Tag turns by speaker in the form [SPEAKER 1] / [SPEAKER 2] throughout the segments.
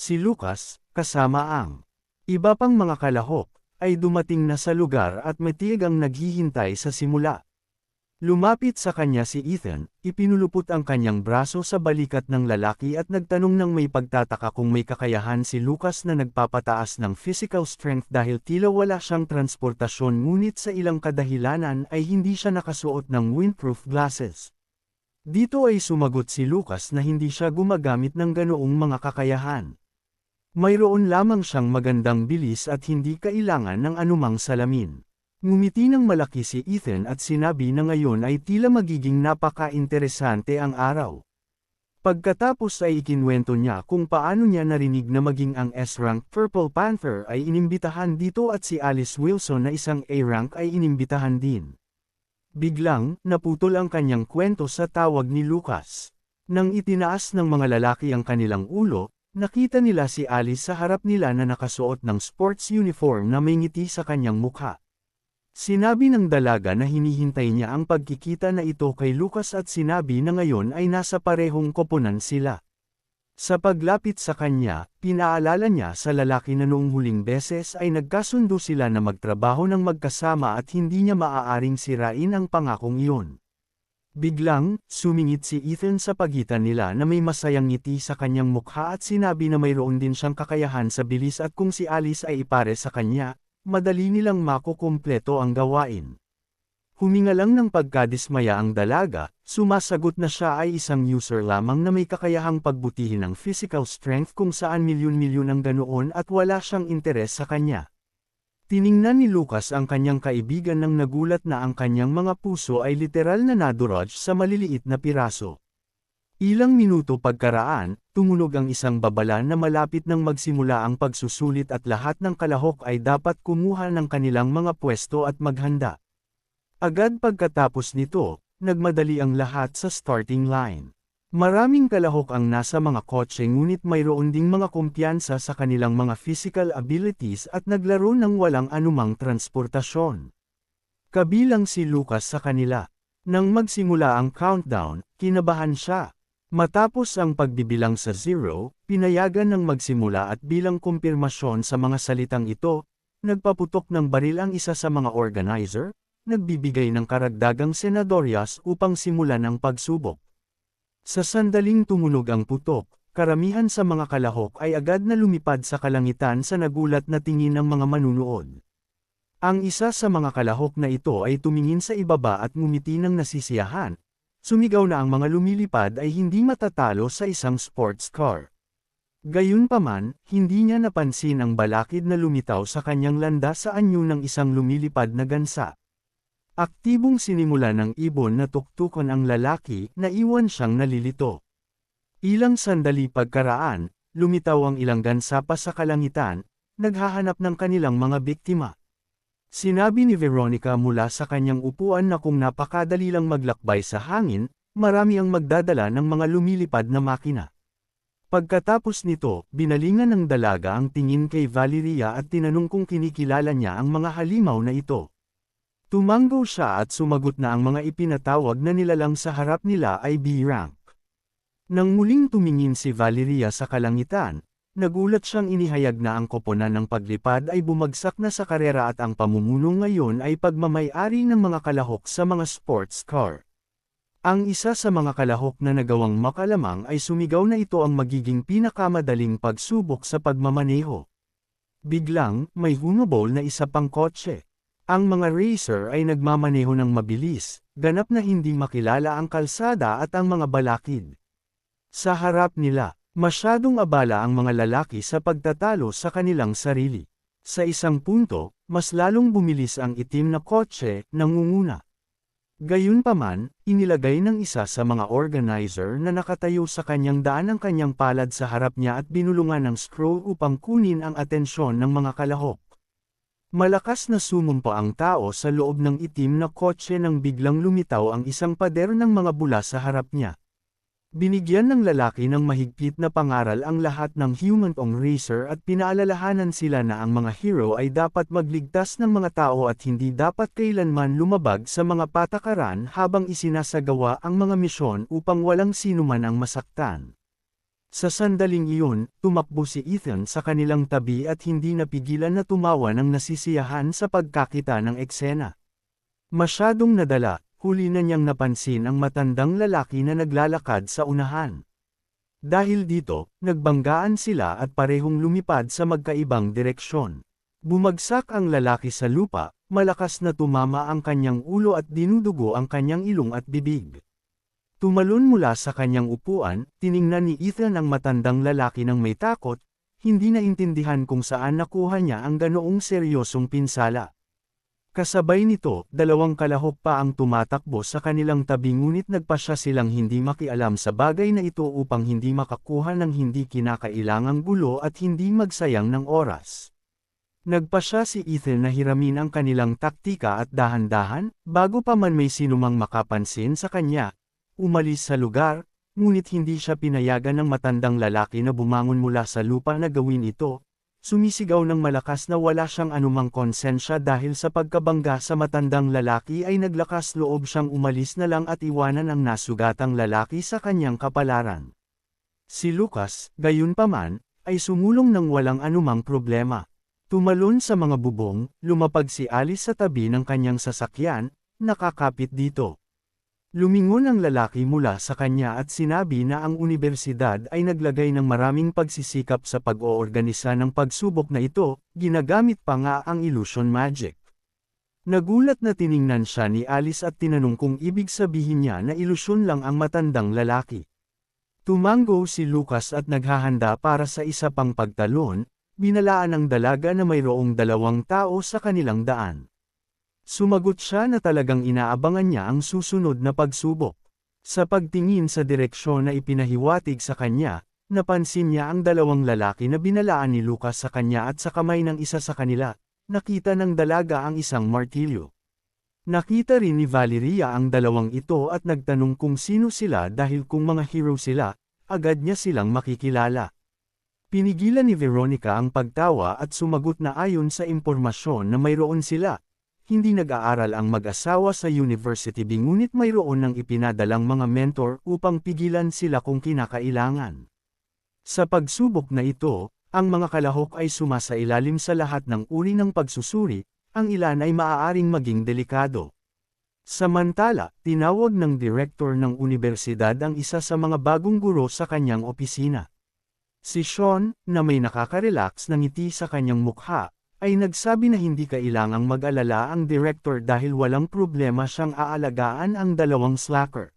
[SPEAKER 1] si Lucas, kasama ang iba pang mga kalahok, ay dumating na sa lugar at matiag ang naghihintay sa simula. Lumapit sa kanya si Ethan, ipinulupot ang kanyang braso sa balikat ng lalaki at nagtanong ng may pagtataka kung may kakayahan si Lucas na nagpapataas ng physical strength dahil tila wala siyang transportasyon ngunit sa ilang kadahilanan ay hindi siya nakasuot ng windproof glasses. Dito ay sumagot si Lucas na hindi siya gumagamit ng ganoong mga kakayahan. Mayroon lamang siyang magandang bilis at hindi kailangan ng anumang salamin. Ngumiti ng malaki si Ethan at sinabi na ngayon ay tila magiging napaka-interesante ang araw. Pagkatapos ay ikinwento niya kung paano niya narinig na maging ang S-rank Purple Panther ay inimbitahan dito at si Alice Wilson na isang A-rank ay inimbitahan din. Biglang, naputol ang kanyang kwento sa tawag ni Lucas. Nang itinaas ng mga lalaki ang kanilang ulo, nakita nila si Alice sa harap nila na nakasuot ng sports uniform na may ngiti sa kanyang mukha. Sinabi ng dalaga na hinihintay niya ang pagkikita na ito kay Lucas at sinabi na ngayon ay nasa parehong koponan sila. Sa paglapit sa kanya, pinaalala niya sa lalaki na noong huling beses ay nagkasundo sila na magtrabaho ng magkasama at hindi niya maaaring sirain ang pangakong iyon. Biglang, sumingit si Ethan sa pagitan nila na may masayang ngiti sa kanyang mukha at sinabi na mayroon din siyang kakayahan sa bilis at kung si Alice ay ipare sa kanya, madali nilang makukumpleto ang gawain. Huminga lang ng pagkadismaya ang dalaga, sumasagot na siya ay isang user lamang na may kakayahang pagbutihin ng physical strength kung saan milyon-milyon ang ganoon at wala siyang interes sa kanya. Tiningnan ni Lucas ang kanyang kaibigan nang nagulat na ang kanyang mga puso ay literal na naduraj sa maliliit na piraso. Ilang minuto pagkaraan, tumunog ang isang babala na malapit nang magsimula ang pagsusulit at lahat ng kalahok ay dapat kumuha ng kanilang mga pwesto at maghanda. Agad pagkatapos nito, nagmadali ang lahat sa starting line. Maraming kalahok ang nasa mga kotse ngunit mayroon ding mga kumpiyansa sa kanilang mga physical abilities at naglaro ng walang anumang transportasyon. Kabilang si Lucas sa kanila. Nang magsimula ang countdown, kinabahan siya. Matapos ang pagbibilang sa zero, pinayagan ng magsimula at bilang kumpirmasyon sa mga salitang ito, nagpaputok ng baril ang isa sa mga organizer, nagbibigay ng karagdagang senadoryas upang simulan ang pagsubok. Sa sandaling tumunog ang putok, karamihan sa mga kalahok ay agad na lumipad sa kalangitan sa nagulat na tingin ng mga manunood. Ang isa sa mga kalahok na ito ay tumingin sa ibaba at ngumiti ng nasisiyahan, Sumigaw na ang mga lumilipad ay hindi matatalo sa isang sports car. Gayunpaman, hindi niya napansin ang balakid na lumitaw sa kanyang landa sa anyo ng isang lumilipad na gansa. Aktibong sinimula ng ibon na tuktukan ang lalaki na iwan siyang nalilito. Ilang sandali pagkaraan, lumitaw ang ilang gansa pa sa kalangitan, naghahanap ng kanilang mga biktima. Sinabi ni Veronica mula sa kanyang upuan na kung napakadali lang maglakbay sa hangin, marami ang magdadala ng mga lumilipad na makina. Pagkatapos nito, binalingan ng dalaga ang tingin kay Valeria at tinanong kung kinikilala niya ang mga halimaw na ito. Tumanggo siya at sumagot na ang mga ipinatawag na nilalang sa harap nila ay B-rank. Nang muling tumingin si Valeria sa kalangitan, Nagulat siyang inihayag na ang koponan ng paglipad ay bumagsak na sa karera at ang pamumuno ngayon ay pagmamayari ng mga kalahok sa mga sports car. Ang isa sa mga kalahok na nagawang makalamang ay sumigaw na ito ang magiging pinakamadaling pagsubok sa pagmamaneho. Biglang, may humabol na isa pang kotse. Ang mga racer ay nagmamaneho ng mabilis, ganap na hindi makilala ang kalsada at ang mga balakid. Sa harap nila, Masyadong abala ang mga lalaki sa pagtatalo sa kanilang sarili. Sa isang punto, mas lalong bumilis ang itim na kotse, nangunguna. Gayunpaman, inilagay ng isa sa mga organizer na nakatayo sa kanyang daan ang kanyang palad sa harap niya at binulungan ng scroll upang kunin ang atensyon ng mga kalahok. Malakas na sumumpa ang tao sa loob ng itim na kotse nang biglang lumitaw ang isang pader ng mga bula sa harap niya. Binigyan ng lalaki ng mahigpit na pangaral ang lahat ng human-ong racer at pinaalalahanan sila na ang mga hero ay dapat magligtas ng mga tao at hindi dapat kailanman lumabag sa mga patakaran habang isinasagawa ang mga misyon upang walang sinuman ang masaktan. Sa sandaling iyon, tumakbo si Ethan sa kanilang tabi at hindi napigilan na tumawa ng nasisiyahan sa pagkakita ng eksena. Masyadong nadala, huli na niyang napansin ang matandang lalaki na naglalakad sa unahan. Dahil dito, nagbanggaan sila at parehong lumipad sa magkaibang direksyon. Bumagsak ang lalaki sa lupa, malakas na tumama ang kanyang ulo at dinudugo ang kanyang ilong at bibig. Tumalon mula sa kanyang upuan, tiningnan ni Ethan ang matandang lalaki ng may takot, hindi na intindihan kung saan nakuha niya ang ganoong seryosong pinsala. Kasabay nito, dalawang kalahok pa ang tumatakbo sa kanilang tabi ngunit nagpasya silang hindi makialam sa bagay na ito upang hindi makakuha ng hindi kinakailangang gulo at hindi magsayang ng oras. Nagpasya si Ethan na hiramin ang kanilang taktika at dahan-dahan, bago pa man may sinumang makapansin sa kanya, umalis sa lugar, ngunit hindi siya pinayagan ng matandang lalaki na bumangon mula sa lupa na gawin ito, sumisigaw ng malakas na wala siyang anumang konsensya dahil sa pagkabangga sa matandang lalaki ay naglakas loob siyang umalis na lang at iwanan ang nasugatang lalaki sa kanyang kapalaran. Si Lucas, gayon paman, ay sumulong ng walang anumang problema. Tumalon sa mga bubong, lumapag si Alice sa tabi ng kanyang sasakyan, nakakapit dito. Lumingon ang lalaki mula sa kanya at sinabi na ang universidad ay naglagay ng maraming pagsisikap sa pag-oorganisa ng pagsubok na ito, ginagamit pa nga ang illusion magic. Nagulat na tiningnan siya ni Alice at tinanong kung ibig sabihin niya na ilusyon lang ang matandang lalaki. Tumango si Lucas at naghahanda para sa isa pang pagtalon, binalaan ng dalaga na mayroong dalawang tao sa kanilang daan. Sumagot siya na talagang inaabangan niya ang susunod na pagsubok. Sa pagtingin sa direksyon na ipinahiwatig sa kanya, napansin niya ang dalawang lalaki na binalaan ni Lucas sa kanya at sa kamay ng isa sa kanila, nakita ng dalaga ang isang martilyo. Nakita rin ni Valeria ang dalawang ito at nagtanong kung sino sila dahil kung mga hero sila, agad niya silang makikilala. Pinigilan ni Veronica ang pagtawa at sumagot na ayon sa impormasyon na mayroon sila, hindi nag-aaral ang mag-asawa sa university ngunit mayroon ng ipinadalang mga mentor upang pigilan sila kung kinakailangan. Sa pagsubok na ito, ang mga kalahok ay sumasailalim sa lahat ng uri ng pagsusuri, ang ilan ay maaaring maging delikado. Samantala, tinawag ng direktor ng universidad ang isa sa mga bagong guro sa kanyang opisina. Si Sean, na may nakaka-relax na ngiti sa kanyang mukha, ay nagsabi na hindi kailangang mag-alala ang director dahil walang problema siyang aalagaan ang dalawang slacker.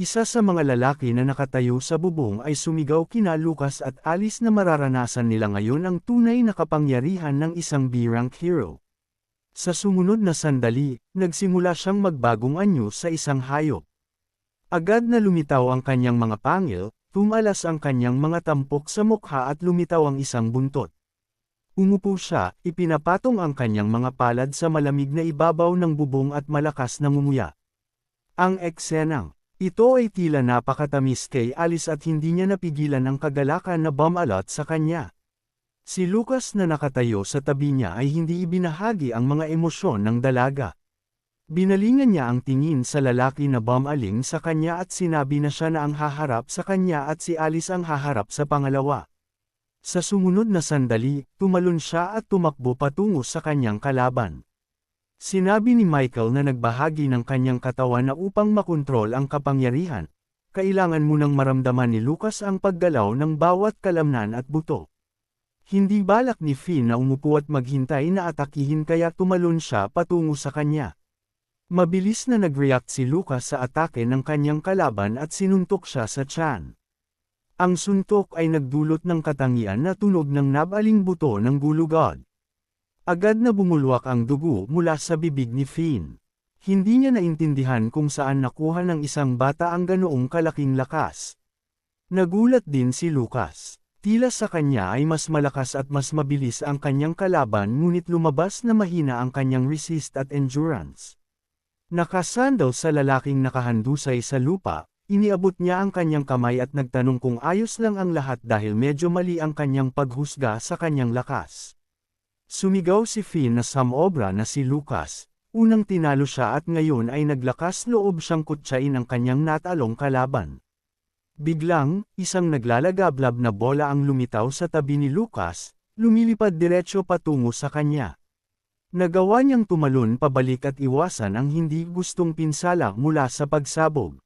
[SPEAKER 1] Isa sa mga lalaki na nakatayo sa bubong ay sumigaw kina Lucas at Alice na mararanasan nila ngayon ang tunay na kapangyarihan ng isang B-rank hero. Sa sumunod na sandali, nagsimula siyang magbagong anyo sa isang hayop. Agad na lumitaw ang kanyang mga pangil, tumalas ang kanyang mga tampok sa mukha at lumitaw ang isang buntot. Umupo siya, ipinapatong ang kanyang mga palad sa malamig na ibabaw ng bubong at malakas na ngumuya. Ang eksenang, ito ay tila napakatamis kay Alice at hindi niya napigilan ang kagalakan na bumalot sa kanya. Si Lucas na nakatayo sa tabi niya ay hindi ibinahagi ang mga emosyon ng dalaga. Binalingan niya ang tingin sa lalaki na bumaling sa kanya at sinabi na siya na ang haharap sa kanya at si Alice ang haharap sa pangalawa. Sa sumunod na sandali, tumalon siya at tumakbo patungo sa kanyang kalaban. Sinabi ni Michael na nagbahagi ng kanyang katawan na upang makontrol ang kapangyarihan, kailangan munang maramdaman ni Lucas ang paggalaw ng bawat kalamnan at buto. Hindi balak ni Finn na umupo at maghintay na atakihin kaya tumalon siya patungo sa kanya. Mabilis na nag-react si Lucas sa atake ng kanyang kalaban at sinuntok siya sa tiyan. Ang suntok ay nagdulot ng katangian na tunog ng nabaling buto ng gulugod. Agad na bumulwak ang dugo mula sa bibig ni Finn. Hindi niya naintindihan kung saan nakuha ng isang bata ang ganoong kalaking lakas. Nagulat din si Lucas. Tila sa kanya ay mas malakas at mas mabilis ang kanyang kalaban ngunit lumabas na mahina ang kanyang resist at endurance. Nakasandal sa lalaking nakahandusay sa lupa, Iniabot niya ang kanyang kamay at nagtanong kung ayos lang ang lahat dahil medyo mali ang kanyang paghusga sa kanyang lakas. Sumigaw si Finn na samobra na si Lucas, unang tinalo siya at ngayon ay naglakas loob siyang kutsain ang kanyang natalong kalaban. Biglang, isang naglalagablab na bola ang lumitaw sa tabi ni Lucas, lumilipad diretsyo patungo sa kanya. Nagawa niyang tumalon pabalik at iwasan ang hindi gustong pinsala mula sa pagsabog.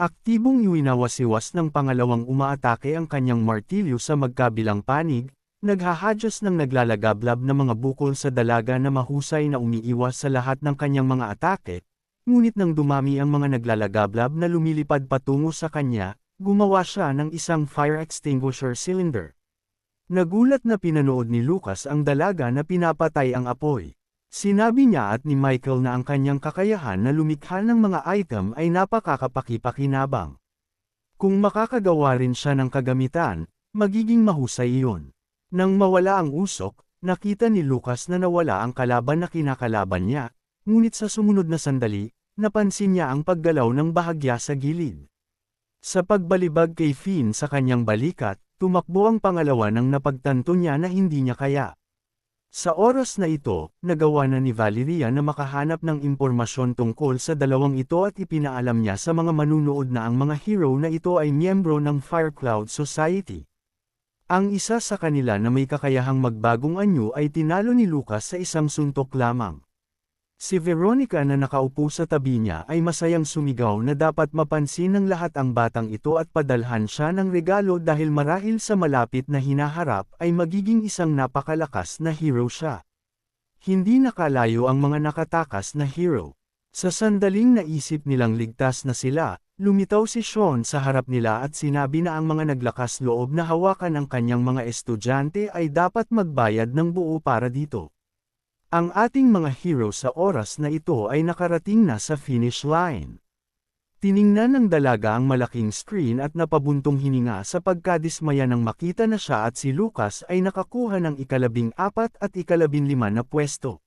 [SPEAKER 1] Aktibong iwinawasiwas ng pangalawang umaatake ang kanyang martilyo sa magkabilang panig, naghahadyas ng naglalagablab na mga bukol sa dalaga na mahusay na umiiwas sa lahat ng kanyang mga atake, ngunit nang dumami ang mga naglalagablab na lumilipad patungo sa kanya, gumawa siya ng isang fire extinguisher cylinder. Nagulat na pinanood ni Lucas ang dalaga na pinapatay ang apoy. Sinabi niya at ni Michael na ang kanyang kakayahan na lumikha ng mga item ay napakakapakipakinabang. Kung makakagawa rin siya ng kagamitan, magiging mahusay iyon. Nang mawala ang usok, nakita ni Lucas na nawala ang kalaban na kinakalaban niya, ngunit sa sumunod na sandali, napansin niya ang paggalaw ng bahagya sa gilid. Sa pagbalibag kay Finn sa kanyang balikat, Tumakbo ang pangalawa nang napagtanto niya na hindi niya kaya. Sa oras na ito, nagawa na ni Valeria na makahanap ng impormasyon tungkol sa dalawang ito at ipinaalam niya sa mga manunood na ang mga hero na ito ay miyembro ng Firecloud Society. Ang isa sa kanila na may kakayahang magbagong anyo ay tinalo ni Lucas sa isang suntok lamang. Si Veronica na nakaupo sa tabi niya ay masayang sumigaw na dapat mapansin ng lahat ang batang ito at padalhan siya ng regalo dahil marahil sa malapit na hinaharap ay magiging isang napakalakas na hero siya. Hindi nakalayo ang mga nakatakas na hero. Sa sandaling naisip nilang ligtas na sila, lumitaw si Sean sa harap nila at sinabi na ang mga naglakas loob na hawakan ang kanyang mga estudyante ay dapat magbayad ng buo para dito. Ang ating mga hero sa oras na ito ay nakarating na sa finish line. Tiningnan ng dalaga ang malaking screen at napabuntong hininga sa pagkadismaya nang makita na siya at si Lucas ay nakakuha ng ikalabing apat at ikalabing lima na pwesto.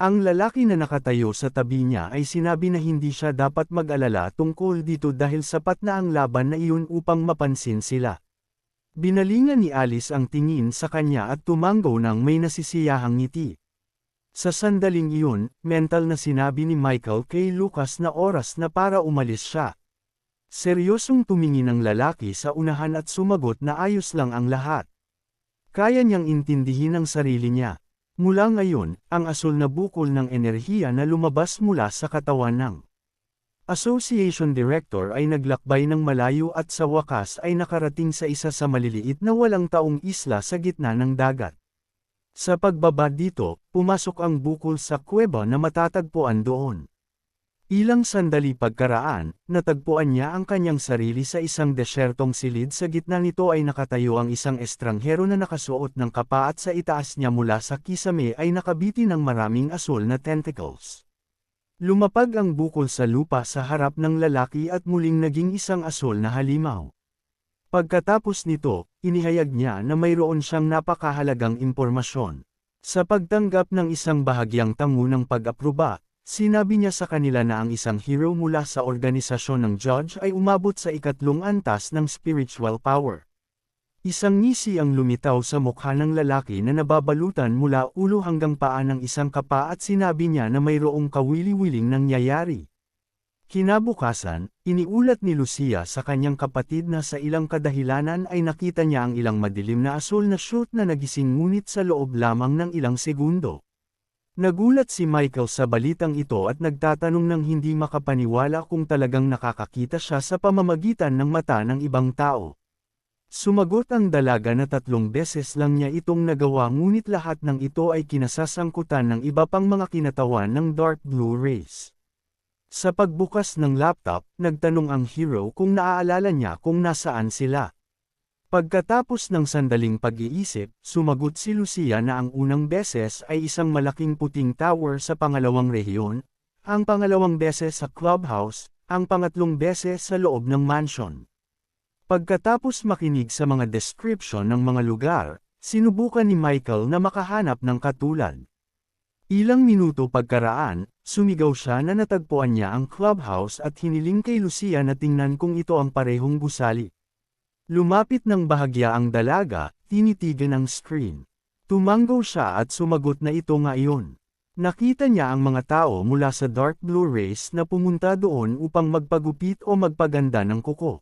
[SPEAKER 1] Ang lalaki na nakatayo sa tabi niya ay sinabi na hindi siya dapat mag-alala tungkol dito dahil sapat na ang laban na iyon upang mapansin sila. Binalingan ni Alice ang tingin sa kanya at tumanggo ng may nasisiyahang ngiti. Sa sandaling iyon, mental na sinabi ni Michael kay Lucas na oras na para umalis siya. Seryosong tumingin ang lalaki sa unahan at sumagot na ayos lang ang lahat. Kaya niyang intindihin ang sarili niya. Mula ngayon, ang asul na bukol ng enerhiya na lumabas mula sa katawan ng Association Director ay naglakbay ng malayo at sa wakas ay nakarating sa isa sa maliliit na walang taong isla sa gitna ng dagat. Sa pagbaba dito, pumasok ang bukol sa kuweba na matatagpuan doon. Ilang sandali pagkaraan, natagpuan niya ang kanyang sarili sa isang desyertong silid sa gitna nito ay nakatayo ang isang estranghero na nakasuot ng kapa at sa itaas niya mula sa kisame ay nakabiti ng maraming asul na tentacles. Lumapag ang bukol sa lupa sa harap ng lalaki at muling naging isang asul na halimaw. Pagkatapos nito, inihayag niya na mayroon siyang napakahalagang impormasyon. Sa pagtanggap ng isang bahagyang tango ng pag-aproba, sinabi niya sa kanila na ang isang hero mula sa organisasyon ng judge ay umabot sa ikatlong antas ng spiritual power. Isang ngisi ang lumitaw sa mukha ng lalaki na nababalutan mula ulo hanggang paa ng isang kapa at sinabi niya na mayroong kawili-wiling nangyayari. Kinabukasan, iniulat ni Lucia sa kanyang kapatid na sa ilang kadahilanan ay nakita niya ang ilang madilim na asul na shoot na nagising ngunit sa loob lamang ng ilang segundo. Nagulat si Michael sa balitang ito at nagtatanong ng hindi makapaniwala kung talagang nakakakita siya sa pamamagitan ng mata ng ibang tao. Sumagot ang dalaga na tatlong beses lang niya itong nagawa ngunit lahat ng ito ay kinasasangkutan ng iba pang mga kinatawan ng dark blue rays. Sa pagbukas ng laptop, nagtanong ang hero kung naaalala niya kung nasaan sila. Pagkatapos ng sandaling pag-iisip, sumagot si Lucia na ang unang beses ay isang malaking puting tower sa pangalawang rehiyon, ang pangalawang beses sa clubhouse, ang pangatlong beses sa loob ng mansion. Pagkatapos makinig sa mga description ng mga lugar, sinubukan ni Michael na makahanap ng katulad. Ilang minuto pagkaraan, sumigaw siya na natagpuan niya ang clubhouse at hiniling kay Lucia na tingnan kung ito ang parehong gusali. Lumapit ng bahagya ang dalaga, tinitigan ang screen. Tumanggaw siya at sumagot na ito nga iyon. Nakita niya ang mga tao mula sa dark blue race na pumunta doon upang magpagupit o magpaganda ng kuko.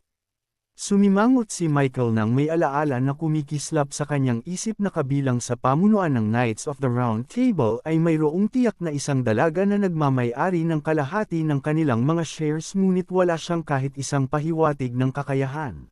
[SPEAKER 1] Sumimangot si Michael nang may alaala na kumikislap sa kanyang isip na kabilang sa pamunuan ng Knights of the Round Table ay mayroong tiyak na isang dalaga na nagmamayari ng kalahati ng kanilang mga shares ngunit wala siyang kahit isang pahiwatig ng kakayahan.